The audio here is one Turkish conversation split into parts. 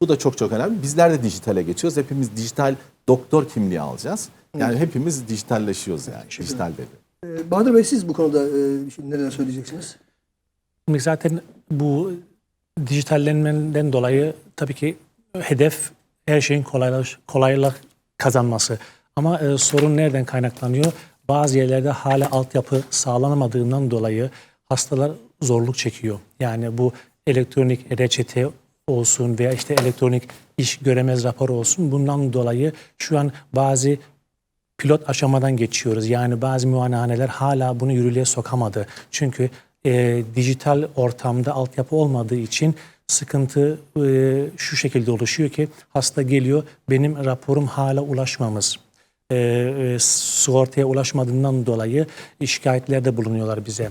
Bu da çok çok önemli. Bizler de dijitale geçiyoruz. Hepimiz dijital doktor kimliği alacağız. Yani hepimiz dijitalleşiyoruz yani. Dijital dedi. Ee, Bahadır Bey siz bu konuda e, şimdi neler söyleyeceksiniz? Şimdi zaten bu dijitallenmeden dolayı tabii ki hedef her şeyin kolaylaş, kolaylık kazanması. Ama e, sorun nereden kaynaklanıyor? Bazı yerlerde hala altyapı sağlanamadığından dolayı hastalar zorluk çekiyor. Yani bu elektronik reçete olsun veya işte elektronik iş göremez raporu olsun. Bundan dolayı şu an bazı pilot aşamadan geçiyoruz. Yani bazı muayenehaneler hala bunu yürürlüğe sokamadı. Çünkü e, dijital ortamda altyapı olmadığı için sıkıntı e, şu şekilde oluşuyor ki hasta geliyor benim raporum hala ulaşmamız. E, e, sigortaya ulaşmadığından dolayı şikayetlerde bulunuyorlar bize.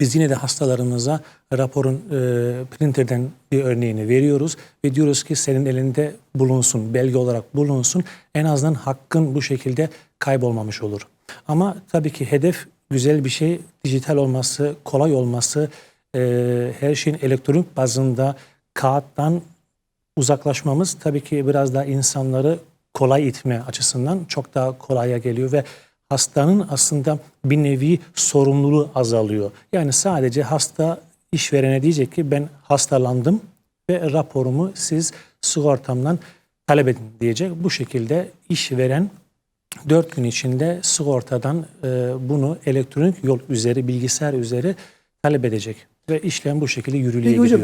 Biz yine de hastalarımıza raporun e, printerden bir örneğini veriyoruz ve diyoruz ki senin elinde bulunsun, belge olarak bulunsun. En azından hakkın bu şekilde kaybolmamış olur. Ama tabii ki hedef güzel bir şey, dijital olması, kolay olması, e, her şeyin elektronik bazında kağıttan uzaklaşmamız tabii ki biraz daha insanları kolay itme açısından çok daha kolaya geliyor ve hastanın aslında bir nevi sorumluluğu azalıyor. Yani sadece hasta işverene diyecek ki ben hastalandım ve raporumu siz sigortamdan talep edin diyecek. Bu şekilde işveren 4 gün içinde sigortadan e, bunu elektronik yol üzeri, bilgisayar üzeri talep edecek. Ve işlem bu şekilde yürürlüğe Peki hocam gidiyor.